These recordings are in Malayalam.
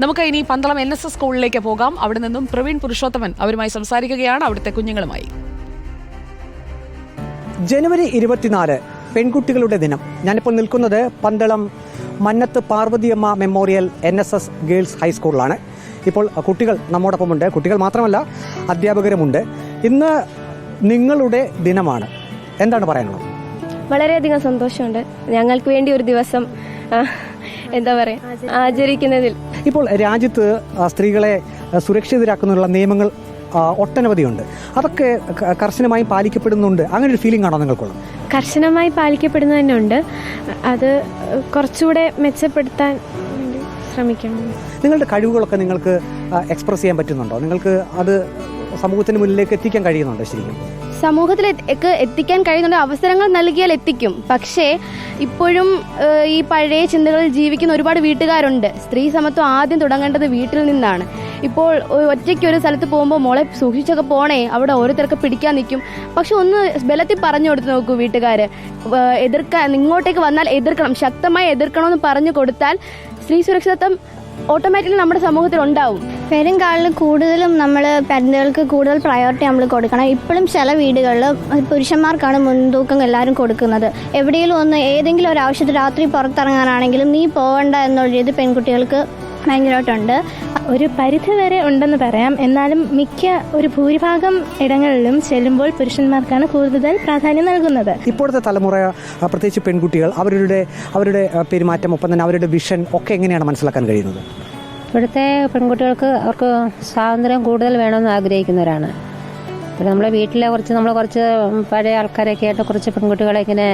നമുക്ക് ഇനി പന്തളം എൻ എസ് എസ് സ്കൂളിലേക്ക് പോകാം. അവിടെ നിന്നും പ്രവീൺ പുരുഷോത്തമൻ അവരുമായി സംസാരിക്കുകയാണ് അവിടുത്തെ കുഞ്ഞുങ്ങളുമായി. ജനുവരി ഇരുപത്തിനാല് പെൺകുട്ടികളുടെ ദിനം. ഞാനിപ്പോൾ നിൽക്കുന്നത് Pandalam Mannath Parvathiamma memorial N S S girls ഹൈസ്കൂളിലാണ് ഇപ്പോൾ കുട്ടികൾ നമ്മോടൊപ്പമുണ്ട്. കുട്ടികൾ മാത്രമല്ല അധ്യാപകരുമുണ്ട്. ഇന്ന് നിങ്ങളുടെ ദിനമാണ്. എന്താണ് പറയാനുള്ളത്? വളരെയധികം സന്തോഷമുണ്ട്. ഞങ്ങൾക്ക് വേണ്ടി ഒരു ദിവസം എന്താ പറയുക ആചരിക്കുന്നതിൽ. ഇപ്പോൾ രാജ്യത്ത് സ്ത്രീകളെ സുരക്ഷിതരാക്കുന്നതിനുള്ള നിയമങ്ങൾ ഒട്ടനവധിയുണ്ട്. അതൊക്കെ കർശനമായി പാലിക്കപ്പെടുന്നുണ്ട്. അങ്ങനെ ഒരു ഫീലിംഗ് ആണോ നിങ്ങൾക്കുള്ളത്? കർശനമായി പാലിക്കപ്പെടുന്നു തന്നെ ഉണ്ട് അത് കുറച്ചുകൂടെ മെച്ചപ്പെടുത്താൻ ശ്രമിക്കണം. നിങ്ങളുടെ കഴിവുകളൊക്കെ നിങ്ങൾക്ക് എക്സ്പ്രസ് ചെയ്യാൻ പറ്റുന്നുണ്ടോ? നിങ്ങൾക്ക് അത് സമൂഹത്തിന് മുന്നിലേക്ക് എത്തിക്കാൻ കഴിയുന്നുണ്ടോ ശരിക്കും? സമൂഹത്തിലേക്ക് എത്തിക്കാൻ കഴിയുന്ന അവസരങ്ങൾ നൽകിയാൽ എത്തിക്കും. പക്ഷേ ഇപ്പോഴും ഈ പഴയ ചിന്തകളിൽ ജീവിക്കുന്ന ഒരുപാട് വീട്ടുകാരുണ്ട്. സ്ത്രീ സമത്വം ആദ്യം തുടങ്ങേണ്ടത് വീട്ടിൽ നിന്നാണ്. ഇപ്പോൾ ഒറ്റയ്ക്ക് ഒരു സ്ഥലത്ത് പോകുമ്പോൾ മോളെ സൂക്ഷിച്ചൊക്കെ പോണേ അവിടെ ഓരോരുത്തർക്ക് പിടിക്കാൻ നിൽക്കും. പക്ഷെ ഒന്ന് ബലത്തിൽ പറഞ്ഞു കൊടുത്ത് നോക്കൂ വീട്ടുകാർ എതിർക്കാൻ ഇങ്ങോട്ടേക്ക് വന്നാൽ എതിർക്കണം. ശക്തമായി എതിർക്കണമെന്ന് പറഞ്ഞു കൊടുത്താൽ സ്ത്രീ സുരക്ഷിതത്വം ഓട്ടോമാറ്റിക്കലി നമ്മുടെ സമൂഹത്തിൽ ഉണ്ടാവും. വരും കാലിൽ കൂടുതലും നമ്മൾ പരുന്തുകൾക്ക് കൂടുതൽ പ്രയോറിറ്റി നമ്മൾ കൊടുക്കണം. ഇപ്പോഴും ചില വീടുകളിൽ പുരുഷന്മാർക്കാണ് മുൻതൂക്കം എല്ലാവരും കൊടുക്കുന്നത്. എവിടെയെങ്കിലും ഒന്ന് ഏതെങ്കിലും ഒരു ആവശ്യത്തിൽ രാത്രി പുറത്തിറങ്ങാനാണെങ്കിലും നീ പോകണ്ട എന്നുള്ള രീതി പെൺകുട്ടികൾക്ക് ഭയങ്കരമായിട്ടുണ്ട്. ഒരു പരിധി വരെ ഉണ്ടെന്ന് പറയാം. എന്നാലും മിക്ക ഒരു ഭൂരിഭാഗം ഇടങ്ങളിലും ചെല്ലുമ്പോൾ പുരുഷന്മാർക്കാണ് കൂടുതൽ പ്രാധാന്യം നൽകുന്നത്. ഇപ്പോഴത്തെ തലമുറ പ്രത്യേകിച്ച് പെൺകുട്ടികൾ അവരുടെ അവരുടെ പെരുമാറ്റം ഒപ്പം തന്നെ അവരുടെ വിഷൻ ഒക്കെ എങ്ങനെയാണ് മനസ്സിലാക്കാൻ കഴിയുന്നത്? ഇവിടുത്തെ പെൺകുട്ടികൾക്ക് അവർക്ക് സ്വാതന്ത്ര്യം കൂടുതൽ വേണമെന്ന് ആഗ്രഹിക്കുന്നവരാണ്. പിന്നെ നമ്മളെ വീട്ടിലെ കുറച്ച് നമ്മൾ കുറച്ച് പഴയ ആൾക്കാരൊക്കെ ആയിട്ട് കുറച്ച് പെൺകുട്ടികളെ ഇങ്ങനെ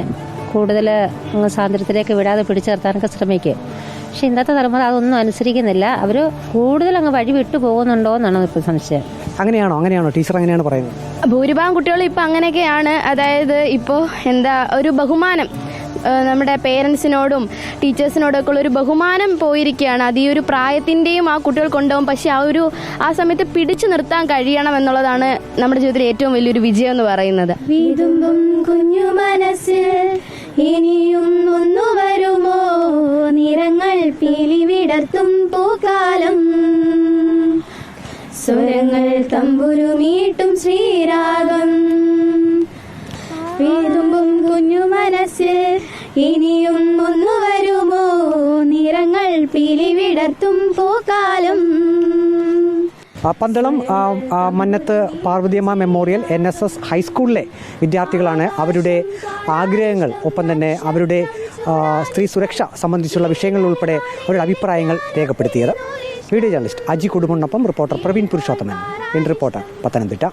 കൂടുതൽ അങ്ങ് സ്വാതന്ത്ര്യത്തിലേക്ക് വിടാതെ പിടിച്ചു നിർത്താനൊക്കെ ശ്രമിക്കും. പക്ഷെ ഇന്നത്തെ തലമുറ അതൊന്നും അനുസരിക്കുന്നില്ല. അവർ കൂടുതൽ അങ്ങ് വഴി വിട്ടു പോകുന്നുണ്ടോ എന്നാണ് ഇപ്പോൾ സംശയം. അങ്ങനെയാണോ? അങ്ങനെയാണോ? ടീച്ചർ അങ്ങനെയാണ് പറയുന്നത്? ഭൂരിഭാഗം കുട്ടികളും ഇപ്പം അങ്ങനെയൊക്കെയാണ്. അതായത് ഇപ്പോൾ എന്താ ഒരു ബഹുമാനം. നമ്മുടെ പേരൻസിനോടും ടീച്ചേഴ്സിനോടും ഒക്കെ ഉള്ള ഒരു ബഹുമാനം പോയിരിക്കുകയാണ്. അത് ഈ ഒരു പ്രായത്തിന്റെയും ആ കുട്ടികൾ കൊണ്ടുപോകും. പക്ഷെ ആ ഒരു ആ സമയത്ത് പിടിച്ചു നിർത്താൻ കഴിയണം എന്നുള്ളതാണ് നമ്മുടെ ജീവിതത്തിലെ ഏറ്റവും വലിയൊരു വിജയം എന്ന് പറയുന്നത്. കുഞ്ഞു വരുമോ? നിറങ്ങൾ പൂക്കാലം. സ്വരങ്ങൾ തമ്പുരുമീട്ടും ശ്രീരാഗം. ഇനിയും ഒന്നു വരുമോ? നിറങ്ങൾ പിലിവിടത്തും പൂക്കാലം. Pandalam Mannath Parvathiamma memorial N S S ഹൈസ്കൂളിലെ വിദ്യാർത്ഥികളാണ് അവരുടെ ആഗ്രഹങ്ങൾ ഒപ്പം തന്നെ അവരുടെ സ്ത്രീ സുരക്ഷ സംബന്ധിച്ചുള്ള വിഷയങ്ങൾ ഉൾപ്പെടെ അവരുടെ അഭിപ്രായങ്ങൾ രേഖപ്പെടുത്തിയത്. വീഡിയോ ജേർണലിസ്റ്റ് അജി കുടുംബനൊപ്പം reporter Praveen Purushothaman. In reporter Pathanamthitta.